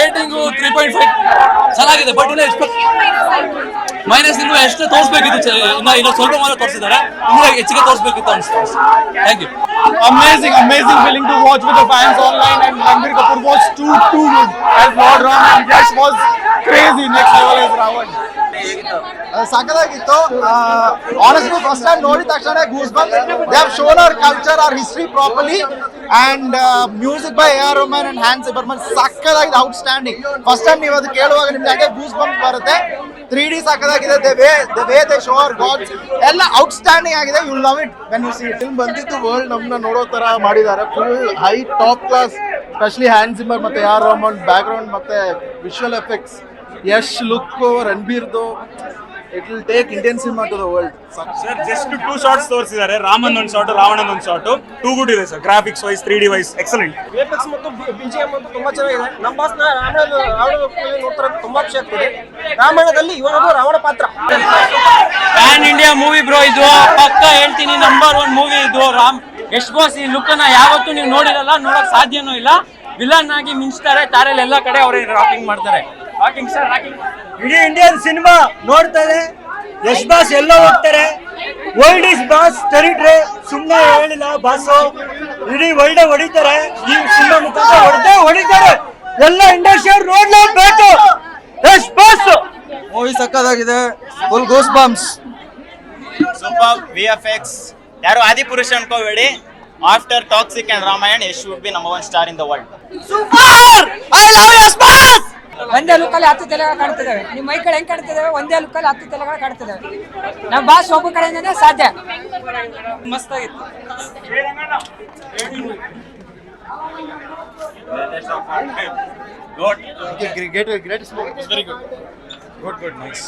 Rating three point five ಚೆನ್ನಾಗಿದೆ but ಇನ್ನೂ expect minus ಇನ್ನು ಎಷ್ಟು ತೋರಿಸ್ಬೇಕಿತ್ತು ಇನ್ನು ಇನ್ನ ಸ್ವಲ್ಪ ಮಾತ್ರ ತೋರಿಸಿದ್ದಾರೆ. ಇನ್ನೂ ಹೆಚ್ಚಿಗೆ ತೋರಿಸ್ಬೇಕಿತ್ತು ಅನ್ಸುತ್ತೆ. Thank you amazing amazing feeling to watch with fans online and Ranbir Kapoor was too too good. As Lord Ram, and Yash was crazy. Next level as Ravan. ಸಖತ್ತಾಗಿತ್ತು. ಆನೆಸ್ಟ್ಲಿ ಫಸ್ಟ್ ಟೈಮ್ ನೋಡಿದ ತಕ್ಷಣ goose ಬಂದ್ they have shown our culture our history properly and music by A R Rahman and Hans Berman ಸಕ್ಕದಾಗಿದೆ outstanding first time ನೀವು ಅದು ಕೇಳುವಾಗ ನಿಮ್ಗೆ ಹಾಗೆ goose bump ಬರುತ್ತೆ. Three D ಸಕ್ಕದಾಗಿದೆ the way the way they show are gods ಎಲ್ಲ outstanding ಆಗಿದೆ you love it when you see film ಬಂದಿದ್ದು world ನಮ್ಮನ್ನ ನೋಡೋ ತರ ಮಾಡಿದ್ದಾರೆ full high top class specially Hans Zimmer ಮತ್ತೆ ಯಾರ್ ರೋಮನ್ ಬ್ಯಾಕ್ ಗ್ರೌಂಡ್ ಮತ್ತೆ visual effects Yash look ರಣಬೀರ್ದು. It will take Indian cinema to the world sir just two shorts ತೋರಿಸಿದ್ದಾರೆ. ರಾಮನ್ ಒಂದು ಶಾರ್ಟ್ ರಾವಣನ್ ಒಂದು ಶಾರ್ಟ್ ಟೂ ಗುಡ್ ಇದೆ sir graphics wise three D wise excellent VFX ಮತ್ತು ಬಿಜಿಎಂ ಅಂತ ತುಂಬಾ ಚೆನ್ನಾಗಿದೆ. ನಮ್ಮ ರಾವಣ ರಾವಣ ನೋಡ್ತಾರೆ. ತುಂಬಾ ಖುಷಿ ಆಗ್ತದೆ. ರಾಮಾಯಣದಲ್ಲಿ ಇವನದು ರಾವಣ ಪಾತ್ರ. ಪ್ಯಾನ್ ಇಂಡಿಯಾ ಮೂವಿ ಬ್ರೋ ಇದು ಪಕ್ಕ ಹೇಳ್ತೀನಿ ನಂಬರ್ ಒನ್ ಮೂವಿ ಇದು. ರಾಮ್ ಯಶ್ ಬಾಸ್ ಈ ಲುಕ್ ಅನ್ನ ಯಾವತ್ತೂ ನೀವು ನೋಡಿರಲ್ಲ ನೋಡಕ್ ಸಾಧ್ಯನೂ ಇಲ್ಲ. ವಿಲನ್ ಆಗಿ ಮಿಂಚ್ತಾರೆ ತಾರಲ್ಲಿ ಎಲ್ಲ ಕಡೆ ಅವ್ರಿಗೆ ರಾಪಿಂಗ್ ಮಾಡ್ತಾರೆ. ಇಡೀ ಇಂಡಿಯನ್ ಸಿನಿಮಾ ನೋಡ್ತಾರೆ ಯಶ್ ಬಾಸ್ ಎಲ್ಲೋ ಹೋಗ್ತಾರೆ. ವರ್ಲ್ಡ್ ಇಸ್ ಬಾಸ್ ಟೆರಿಟ್ರಿ ಸುಮ್ಮನೆ ಹೇಳಿಲ್ಲ ಬಾಸು. ಇಡೀ ವರ್ಲ್ಡ್ ಹೊಡಿತಾರೆ. ಈ ಸಿನಿಮಾ ಮುಖಾಂತರ ಹೊಡೆದೇ ಹೊಡಿತಾರೆ. ಎಲ್ಲ ಇಂಡಸ್ಟ್ರಿಯಲ್ ನೋಡ್ಲೇಬೇಕು. Yash boss! Movie ಸಕ್ಕದಾಗಿದೆ. Full goose bombs super V F X ಯಾರು Adipurush ಅನ್ಕೋಬೇಡಿ. After Toxic and Ramayan Yash would be number one star in the world ಒಂದೇ ಲುಕ್ಕಲ್ಲಿ ಹತ್ತು ತಲೆಗಳು ಕಾಣ್ತಿದ್ದಾವೆ. ನಿಮ್ಮ ಮೈ ಕಡೆ ಹೆಂಗ್ ಕಾಣ್ತಿದ್ದಾವೆ? ಒಂದೇ ಲುಕ್ಕಲ್ಲಿ ಹತ್ತು ತಲೆಗಳು ಕಾಣ್ತಿದ್ದಾವೆ. ನಮ್ಮ ಬಾಸ್ ಒಬ್ಬ ಕಡೆಯಿಂದನೇ ಸಾಧ್ಯ. ಮಸ್ತಾಗಿತ್ತು great great very good good good nice